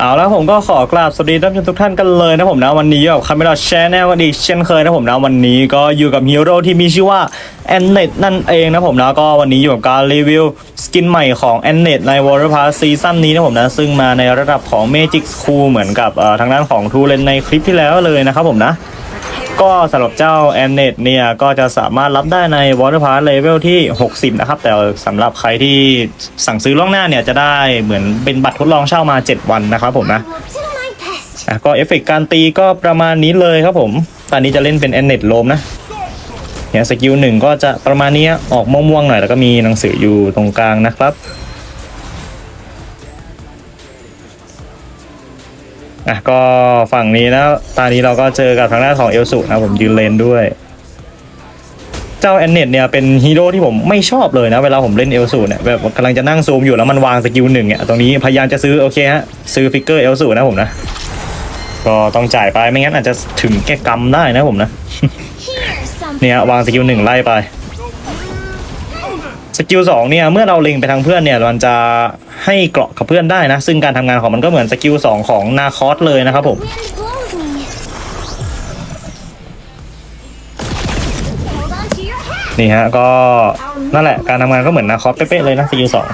เอาแล้วผมก็ขอกราบสวัสดีท่านผู้ชมทุกท่านกันเลยนะผมนะวันนี้อยู่กับคาเมล่าแชนแนลกันอีกเช่นเคยนะผมนะวันนี้ก็อยู่กับฮีโร่ที่มีชื่อว่าแอนเนตนั่นเองนะผมนะก็วันนี้อยู่กับการรีวิวสกินใหม่ของแอนเนตในวอร์พาซีซั่นนี้นะผมนะซึ่งมาในระดับของเมจิกคูลเหมือนกับทางด้านของทูเลนในคลิปที่แล้วเลยนะครับผมนะ ก็สำหรับเจ้าแอนเนตเนี่ยก็จะสามารถรับได้ใน Water Pass Level ที่ 60 นะครับ แต่สำหรับใครที่สั่งซื้อล่วงหน้าเนี่ยจะได้เหมือนเป็นบัตรทดลองเช่ามา 7 วันนะครับผมนะ To my best. อะก็เอฟเฟกต์การตีก็ประมาณนี้เลยครับผม ตอนนี้จะเล่นเป็นแอนเนตโลมนะเนี่ยสกิลหนึ่งก็จะประมาณนี้ออกม่วงๆหน่อยแล้วก็มีหนังสืออยู่ตรงกลางนะครับ อะก็ฝั่งนี้นะ ตอนนี้เราก็เจอกับทางด้าของเอลสุนะผมยืนเลนด้วย เจ้าแอนเนตเนี่ยเป็นฮีโร่ที่ผมไม่ชอบเลยนะ เวลาผมเล่นเอลสูเนี่ยแบบกำลังจะนั่งซูมอยู่แล้วมันวางสกิลหนึ่งเนี่ยตรงนี้พยายามจะซื้อโอเคฮะซื้อฟิกเกอร์เอลสูนะผมนะ ก็ต้องจ่ายไปไม่งั้นอาจจะถึงแก่กรรมได้นะผมนะ เนี่ยวางสกิลหนึ่งไล่ไป สกิลสองเนี่ยเมื่อเราเล็งไปทางเพื่อนเนี่ยมันจะให้เกราะกับเพื่อนได้นะ ซึ่งการทำงานของมันก็เหมือนสกิลสองของนาคอสเลยนะครับผมนี่ฮะก็นั่นแหละการทำงานก็เหมือนนาคอสเป๊ะๆเลยนะสกิลสอง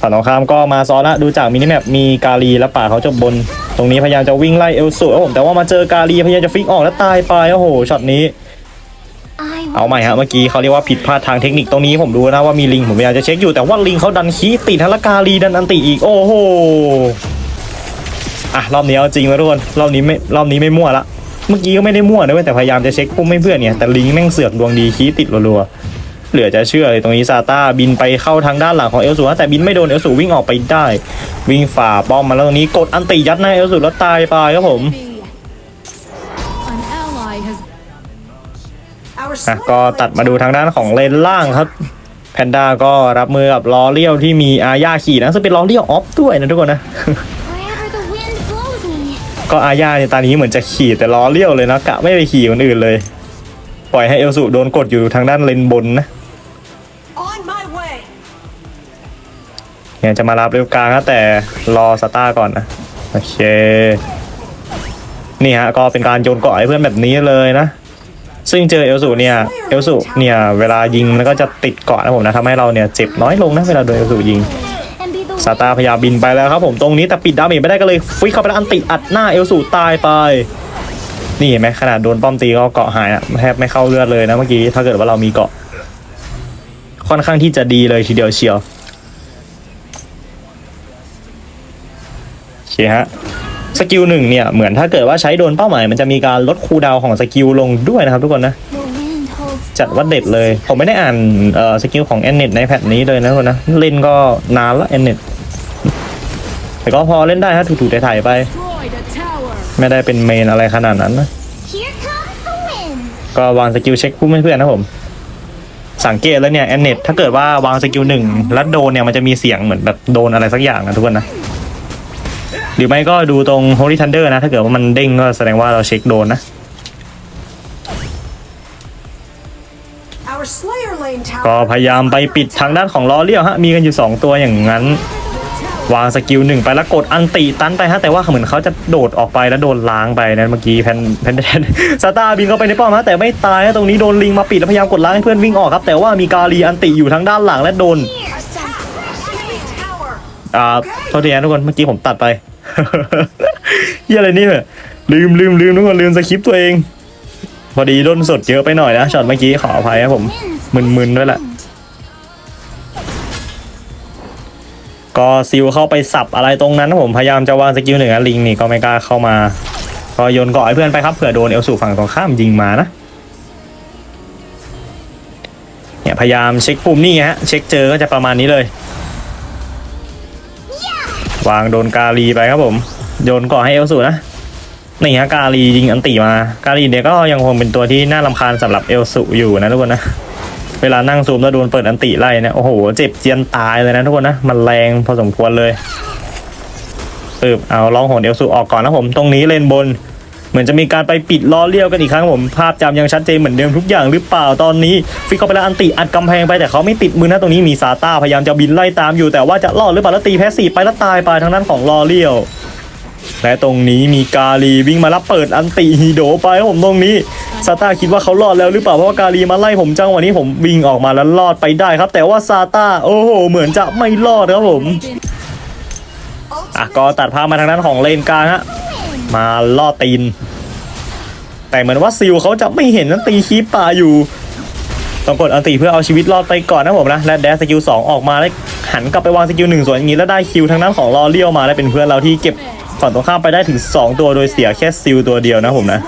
ฝั่งตรงข้ามก็มาซ้อนละดูจากมินิแมปมีกาลีและป่าเขาจบบน ตรงนี้พยายามจะวิ่งไล่เอลสูครับผมแต่ว่ามาเจอกาลีพยายามจะฟิกออกแล้วตายไปโอ้โหช็อตนี้ เอาใหม่ฮะเมื่อกี้เขาเรียกว่าผิดพลาดทางเทคนิคตรงนี้ผมดูนะว่ามีลิงผมพยายามจะเช็คอยู่แต่ว่าลิงเขาดันขี้ติดทันละกาลีดันอันติอีกโอ้โหอะรอบนี้เอาจริงแล้วทุกคนรอบนี้ไม่รอบนี้ไม่มั่วละเมื่อกี้ก็ไม่ได้มั่วนะเว้ยแต่พยายามจะเช็คพุ่มให้เพื่อนเนี่ยแต่ลิงแม่งเสือกดวงดีขี้ติดรัวๆเหลือจะเชื่อเลยตรงนี้ซาต้าบินไปเข้าทางด้านหลังของเอลสูนะแต่บินไม่โดนเอลสูวิ่งออกไปได้ วิ่งฝ่าป้อมมาแล้วตรงนี้กดอันติยัดหน้าเอลสูแล้วตายไปครับผม อะก็ตัดมาดูทางด้านของเลนล่างครับแพนด้าก็รับมือกับล้อเลี้ยวที่มีอาญาขี่นะซึ่งเป็นล้อเลี้ยวออฟด้วยนะทุกคนนะ ก็อาญาในตอนนี้เหมือนจะขี่แต่ล้อเลี้ยวเลยนะกะไม่ไปขี่คนอื่นเลย ปล่อยให้เอลสุโดนกดอยู่ทางด้านเลนบนนะเนี่ยจะมารับเร็วกลางนะแต่รอสตาร์ก่อนนะโอเค นี่ฮะก็เป็นการโยนเกาะให้เพื่อนแบบนี้เลยนะ ซึ่งเจอเอลสุเนี่ยเอลสุเนี่ยเวลายิงมันก็จะติดเกาะนะผมนะทำให้เราเนี่ยเจ็บน้อยลงนะเวลาโดนเอลสุยิงซาตาพยายามบินไปแล้วครับผมตรงนี้แต่ปิดดาเมจไม่ได้ก็เลยฟิกเข้าไปแล้วอันติอัดหน้าเอลสูตายไป นี่เห็นไหมขนาดโดนป้อมตีก็เกาะหายอะแทบไม่เข้าเลือดเลยนะเมื่อกี้ถ้าเกิดว่าเรามีเกาะ ค่อนข้างที่จะดีเลยทีเดียวเชียวโอเคฮะ สกิลหนึ่งเนี่ยเหมือนถ้าเกิดว่าใช้โดนเป้าหมาย มันจะมีการลดคูลดาวของสกิลลงด้วยนะครับทุกคนนะ จัดว่าเด็ดเลย ผมไม่ได้อ่านสกิลของแอนเน็ตในแพทนี้เลยนะทุกคนนะเล่นก็นานล้วแอนเน็ตแต่ก็พอเล่นได้ฮะถูๆถ่ายๆไป ไม่ได้เป็นเมนอะไรขนาดนั้นนะก็วางสกิลเช็คผู้เพื่อนๆนะผมสังเกตแล้วเนี่ยแอนเน็ตถ้าเกิดว่าวางสกิลหนึ่งแล้วโดนเนี่ยมันจะมีเสียงเหมือนแบบโดนอะไรสักอย่างนะทุกคนนะ หรือไม่ก็ดูตรง Holy Thunder นะ ถ้าเกิดว่ามันเด้งก็แสดงว่าเราเช็คโดนนะ Our Slayer Lane ก็ tower. พยายามไปปิดทางด้านของล้อเลี้ยวฮะ มีกันอยู่ 2 ตัวอย่างนั้น วางสกิลหนึ่งไปแล้วกดอันติตันไปฮะ แต่ว่าเหมือนเขาจะโดดออกไปแล้วโดนล้างไปนะเมื่อกี้แพนแพนแพนซาตาบินเข้าไปในป้อมฮะแต่ไม่ตายฮะตรงนี้โดนลิงมาปิดแล้วพยายามกดล้างให้เพื่อนวิ่งออกครับ แต่ว่ามีกาลีอันติอยู่ทางด้านหลังและโดน Here's some. Enemy tower. อ่าโทษทีนะทุกคนเมื่อกี้ผมตัดไป เฮียอะไรนี่เนี่ยลืมลืมลืมทุกคนลืมสคริปต์ตัวเอง พอดีด้นสดเยอะไปหน่อยนะช็อตเมื่อกี้ขออภัยครับผม Winds มึนๆด้วยแหละก็ซิลเข้าไปสับอะไรตรงนั้นผมพยายามจะวางสกิลหนึ่งลิงนี่ก็ไม่กล้าเข้ามา ก็โยนกาะให้เพื่อนไปครับเผื่อโดนเอลสูฝั่งตรงข้ามยิงมานะเนี่ยพยายามเช็คปุ่มนี่ฮะเช็คเจอก็จะประมาณนี้เลย วางโดนกาลีไปครับผม โยนก่อให้เอลสูนะนี่ฮะกาลียิงอันติมา กาลีเนี่ยก็ยังคงเป็นตัวที่น่าลำคาญสำหรับเอลสูอยู่นะทุกคนนะเวลานั่งซูมแล้วโดนเปิดอันติไล่เนี่ยโอ้โหเจ็บเจียนตายเลยนะทุกคนนะมันแรงพอสมควรเลยปึ๊บเอาลองหนเอลสูออกก่อนนะผมตรงนี้เลนบน เหมือนจะมีการไปปิดล้อเลี้ยวกันอีกครั้งผมภาพจำยังชัดเจนเหมือนเดิมทุกอย่างหรือเปล่าตอนนี้ ฟิกเข้าไปแล้วอันติอัดกำแพงไปแต่เขาไม่ติดมือนะตรงนี้มีซาต้าพยายามจะบินไล่ตามอยู่แต่ว่าจะรอดหรือเปล่าแล้วตีแพสซีไปแล้วตายไปทางด้านของล้อเลี้ยวและตรงนี้มีกาลีวิ่งมารับเปิดอันติฮีโดไปครับผมตรงนี้ซาต้าคิดว่าเขารอดแล้วหรือเปล่าเพราะว่ากาลีมาไล่ผมจังหวะนี้ผมวิ่งออกมาแล้วรอดไปได้ครับ แต่ว่าซาต้าโอ้โห เหมือนจะไม่รอดครับผมอะก็ตัดภาพมาทางด้านของเลนกลางฮะ มาล่อตีน แต่เหมือนว่าซิลเขาจะไม่เห็นนั้นตีคีปป่าอยู่ ต้องกดอันติเพื่อเอาชีวิตรอดไปก่อนนะผมนะ และแดสกิลสองออกมาแล้วหันกลับไปวางสกิลหนึ่งส่วนอย่างนี้แล้วได้คิวทางด้านของลอเลี้ยวมาและเป็นเพื่อนเราที่เก็บฝั่งตรงข้ามไปได้ถึง 2 ตัวโดยเสียแค่ซิลตัวเดียวนะผมนะ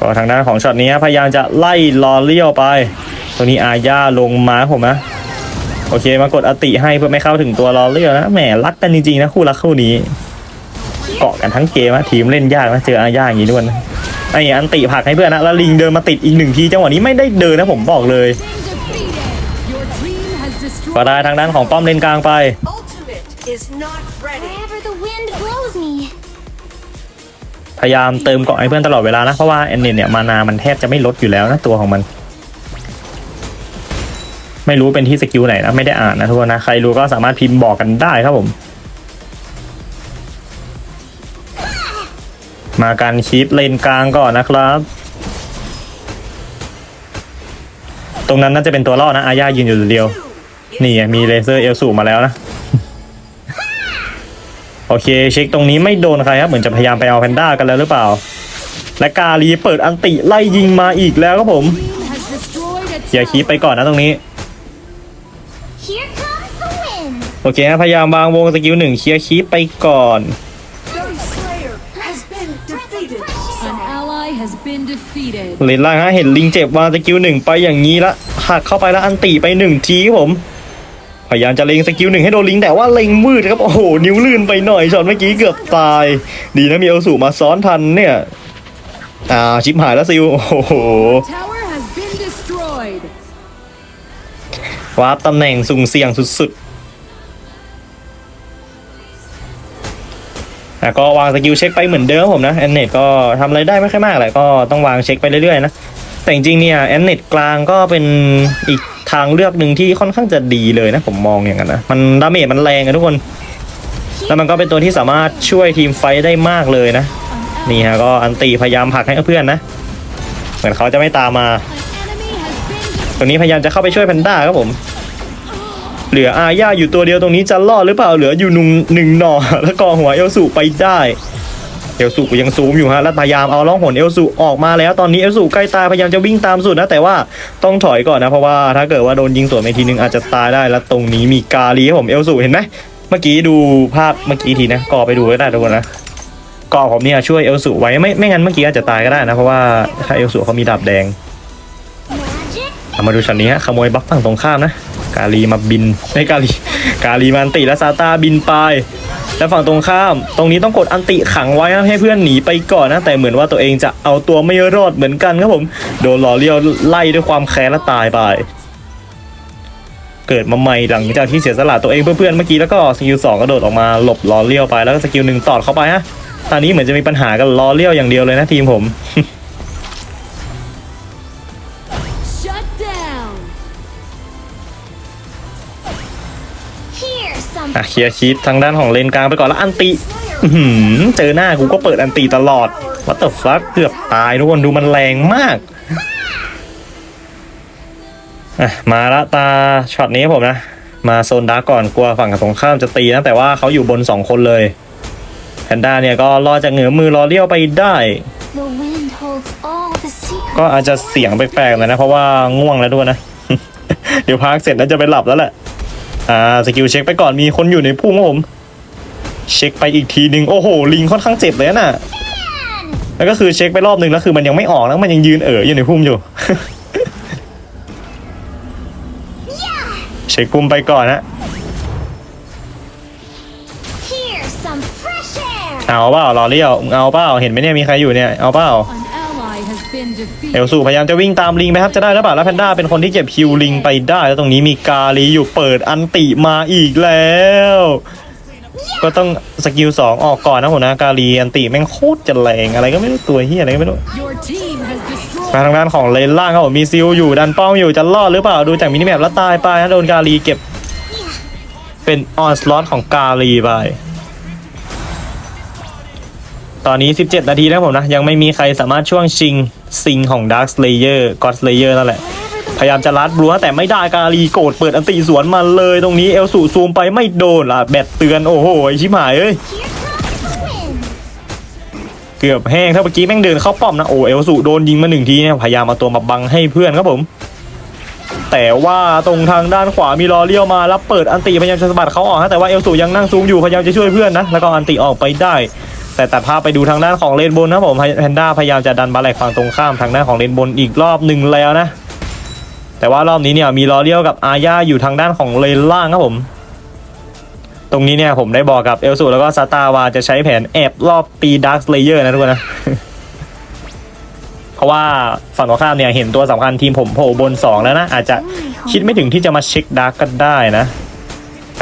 ก็ทางด้านของช็อตนี้พยายามจะไล่ลอเลี้ยวไป ตัวนี้อาญาลงมาผมนะ โอเคมากดอติให้เพื่อไม่เข้าถึงตัวลอเลี้ยวนะแหมรักกันจริงๆนะคู่รักคู่นี้ เกาะกันทั้งเกมอะทีมเล่นยากนะเจออาญาอย่างนี้ด้วยนะไอ้อันติผลักให้เพื่อนนะแล้วลิงเดินมาติดอีกหนึ่งทีจังหวะนี้ไม่ได้เดินนะผมบอกเลย Been defeated. Your team has ก็ destroyed ได้ทางด้านของป้อมเลนกลางไป Ultimate is not ready. Wherever the wind blows me. พยายามเติมเกาะให้เพื่อนตลอดเวลานะเพราะว่าแอนเนตเนี่ยมานามันแทบจะไม่ลดอยู่แล้วนะตัวของมัน ไม่รู้เป็นที่สกิลไหนนะไม่ได้อ่านนะทุกคนนะใครรู้ก็สามารถพิมพ์บอกกันได้ครับผม มาการคีปเลนกลางก่อนนะครับ ตรงนั้นน่าจะเป็นตัวล่อนะอาญายืนอยู่เดียว นี่มีเลเซอร์เอลสูมาแล้วนะโอเคเช็คตรงนี้ไม่โดนใครครับเหมือนจะพยายามไปเอาแพนด้ากันแล้วหรือเปล่า และกาลีเปิดอันติไล่ยิงมาอีกแล้วครับผม team has destroyed a เกียร์คีปไปก่อนนะตรงนี้ โอเคนะพยายามวางวงสกิลหนึ่งเคลียร์คีปไปก่อน The Slayer has been defeated. An ally has been defeated. เลนล่างฮะเห็นลิงเจ็บวางสกิลหนึ่งไปอย่างนี้ละหักเข้าไปแล้วอันติไปหนึ่งทีครับผม พยายามจะเล็งสกิลหนึ่งให้โดนลิงแต่ว่าเล็งมืดครับโอ้โหนิ้วลื่นไปหน่อยช็อตเมื่อกี้เกือบตาย ดีนะมีเอลสูมาซ้อนทันเนี่ยอ่าชิปหายแล้วซิลโอ้โห Tower has been destroyed. วาร์ปตำแหน่งสุ่มเสี่ยงสุดๆ แล้วก็วางสกิลเช็คไปเหมือนเดิมครับผมนะแอนเนตก็ทำอะไรได้ไม่ค่อยมากแหละก็ต้องวางเช็คไปเรื่อยๆนะแต่จริงๆเนี่ยแอนเนตกลางก็เป็นอีกทางเลือกหนึ่งที่ค่อนข้างจะดีเลยนะผมมองอย่างนั้นนะมันดาเมจมันแรงอะทุกคน แล้วมันก็เป็นตัวที่สามารถช่วยทีมไฟได้มากเลยนะ นี่ฮะก็อันตีพยายามผลักให้เพื่อนนะ เหมือนเขาจะไม่ตามมา ตัวนี้พยายามจะเข้าไปช่วยแพนด้าครับผม เหลืออาญาอยู่ตัวเดียวตรงนี้จะรอดหรือเปล่าเหลืออยู่หนึ่งหนึ่งหน่อ แล้วก็หัวเอลสูไปได้เอลสูยังซูมอยู่ฮะแล้วพยายามเอาล่องหนเอลสูออกมาแล้วตอนนี้เอลสูใกล้ตายพยายามจะวิ่งตามสุดนะแต่ว่าต้องถอยก่อนนะเพราะว่าถ้าเกิดว่าโดนยิงสวนไปทีนึงอาจจะตายได้แล้วตรงนี้มีกาลีผมเอลสูเห็นไหมเมื่อกี้ดูภาพเมื่อกี้ทีนะก่อไปดูก็ได้ทุกคนนะก่อผมเนี่ยช่วยเอลสูไว้ไม่ไม่งั้นเมื่อกี้อาจจะตายก็ได้นะเพราะว่าถ้าเอลสูเขามีดาบแดงมาดูช็อตนี้ฮะขโมยบล็อกฝั่งตรงข้ามนะ กาลีมาบินไม่กาลีกาลีมาอันติและซาตาบินไป แล้วฝั่งตรงข้าม ตรงนี้ต้องกดอันติขังไว้นะให้เพื่อนหนีไปก่อนนะ แต่เหมือนว่าตัวเองจะเอาตัวไม่รอดเหมือนกันครับผม โดนหล่อเลี้ยวไล่ด้วยความแค้นและตายไป เกิดมาใหม่หลังจากที่เสียสละตัวเองเพื่อเพื่อนเมื่อกี้แล้วก็สกิลสองกระโดดออกมาหลบล้อเลี้ยวไปแล้วก็สกิลหนึ่งตอดเข้าไปฮะตอนนี้เหมือนจะมีปัญหากับล้อเลี้ยวอย่างเดียวเลยนะทีมผม อะเคลียร์คีปทางด้านของเลนกลางไปก่อนแล้วอันติอื้อหือเจอหน้ากูก็เปิดอันติตลอดวัตเตอร์ฟัเกือบตายทุกคนดูมันแรงมากอะมาละตาช็อตนี้ผมนะ มาโซนดาร์กก่อนกลัวฝั่งตรงข้ามจะตีนะแต่ว่าเขาอยู่บนสองคนเลยแพนด้าเนี่ยก็รอจากเหนือมือรอเลี้ยวไปได้ the wind holds all the secrets. ก็อาจจะเสียงแปลกๆหน่อยนะ เพราะว่าง่วงแล้วด้วยนะ เดี๋ยวพักเสร็จแล้วจะไปหลับแล้วแหละ อ่าสกิลเช็คไปก่อนมีคนอยู่ในพุ่มครับผม เช็คไปอีกทีหนึ่งโอ้โห ลิงค่อนข้างเจ็บเลยน่ะ แล้วก็คือเช็คไปรอบหนึ่งแล้วคือมันยังไม่ออกแล้วมันยังยืนเอ๋ออยู่ในพุ่มอยู่ เช็คพุ่มไปก่อนนะ Here's some fresh air. เอาเปล่ารอเลี้ยวเอาเปล่าเห็นไหมเนี่ยมีใครอยู่เนี่ยเอาเปล่า เอลสูพยายามจะวิ่งตามลิงไปครับจะได้หรือเปล่าแล้วแพนด้าเป็นคนที่เก็บคิวลิงไปได้ แล้วตรงนี้มีกาลีอยู่เปิดอันติมาอีกแล้ว ก็ต้องสกิลสองออกก่อนนะผมนะกาลีอันติแม่งโคตรจะแรงอะไรก็ไม่รู้ตัวเฮียอะไรก็ไม่รู้มาทางด้านของเลนล่างครับผมมีซิลอยู่ดันป้อมอยู่จะรอดหรือเปล่าดูจากมินิแมปแล้วตายไปนะโดนกาลีเก็บ เป็นออนสล็อตของกาลีไปตอนนี้ 17 นาทีแล้วผมนะ ยังไม่มีใครสามารถช่วงชิง ซิงของ Dark Slayer God Slayer นั่นแหละ พยายามจะลัดบลัวแต่ไม่ได้กาลีโกรธเปิดอันติสวนมาเลยตรงนี้เอลสูซูมไปไม่โดนล่ะแบตเตือนโอ้โหอ้ชิบหายเอ้ยเกือบแห้งถ้าเมื่อกี้แม่งเดินเข้าป้อมนะโอ้เอลสูโดนยิงมาหนึ่งทีเนี่ยพยายามเอาตัวมาบังให้เพื่อนครับผม แต่ว่าตรงทางด้านขวามีลอเลี้ยวมาแล้วเปิดอันติพยายามจะสะบัดเขาออกฮะแต่ว่าเอลสูยังนั่งซูมอยู่พยายามจะช่วยเพื่อนนะแล้วก็อันติออกไปได้ แต่ตัดภาพไปดูทางด้านของเลนบนนะผมแพนด้าพยายามจะดันบาแลกฝั่งตรงข้ามทางด้านของเลนบนอีกรอบหนึ่งแล้วนะ แต่ว่ารอบนี้เนี่ยมีลอเลี้ยวกับอาญาอยู่ทางด้านของเลนล่างครับผม ตรงนี้เนี่ยผมได้บอกกับเอลสูแล้วก็ซาตาวาจะใช้แผนแอบรอบตีดาร์คเลเยอร์นะทุกคนนะเพราะว่าฝั่งตรงข้ามเนี่ยเห็นตัวสำคัญทีมผมโผล่บน 2 แล้วนะ อาจจะคิดไม่ถึงที่จะมาเช็คดาร์กก็ได้นะ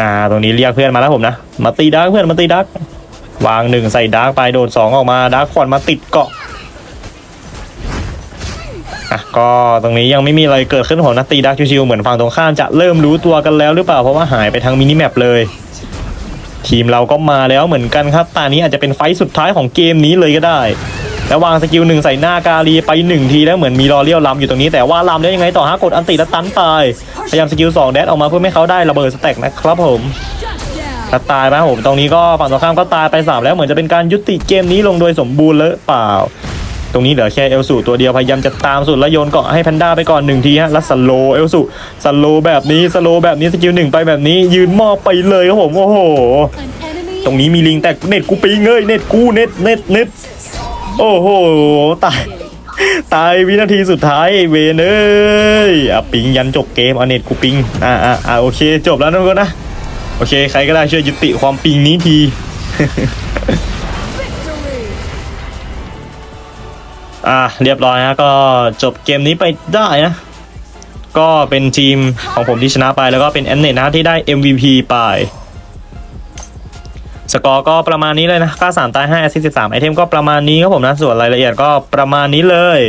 อ่า ตรงนี้เรียกเพื่อนมาแล้วผมนะ มาตีดาร์กเพื่อนมาตีดาร์ก วางหนึ่งใส่ดาร์กไปโดนสองออกมาดาร์กควันมาติดเกาะอะก็ตรงนี้ยังไม่มีอะไรเกิดขึ้นผมนะตีดาร์กชิวๆเหมือนฝั่งตรงข้ามจะเริ่มรู้ตัวกันแล้วหรือเปล่าเพราะว่าหายไปทางมินิแมปเลย ทีมเราก็มาแล้วเหมือนกันครับตานี้อาจจะเป็นไฟสุดท้ายของเกมนี้เลยก็ได้ แล้ววางสกิลหนึ่งใส่หน้ากาลีไปหนึ่งทีแล้วเหมือนมีรอเลี้ยวลำอยู่ตรงนี้แต่ว่าลำแล้วยังไงต่อฮะกดอันติแล้วตันตายพยายามสกิลสองแดดออกมาเพื่อไม่ให้เขาได้ระเบิดสแต็กนะครับผม ถ้าตายไหมผมตรงนี้ก็ฝั่งตรงข้ามก็ตายไปสามแล้วเหมือนจะเป็นการยุติเกมนี้ลงโดยสมบูรณ์เลยเปล่า ตรงนี้เหลือแค่เอลสูตัวเดียวพยายามจะตามสุดแล้วโยนเกาะให้แพนด้าไปก่อนหนึ่งทีฮะแล้วสโลเอลสูสโลแบบนี้สโลแบบนี้สกิลหนึ่งไปแบบนี้ ยืนมอบไปเลยครับผมโอ้โห ตรงนี้มีลิงแต่เน็ตกูปิงเอ้ยเน็ตกูเน็ตเน็ตเน็ตโอ้โหตายตายวินาทีสุดท้ายเวนเอ้ยอะปิงยันจบเกมเอเน็ตกูปิงอ่าอ่าโอเคจบแล้วนะกคนนะ โอเค ใครก็ได้ช่วยยุติความปิงนี้ที อะเรียบร้อยนะก็จบเกมนี้ไปได้นะ ก็เป็นทีมของผมที่ชนะไปแล้วก็เป็นแอนเนตนะที่ได้ MVP ไป สกอร์ก็ประมาณนี้เลยนะค่า3ตาย5แอสซิสต์13ไอเทมก็ประมาณนี้ครับผมนะ ส่วนรายละเอียดก็ประมาณนี้เลย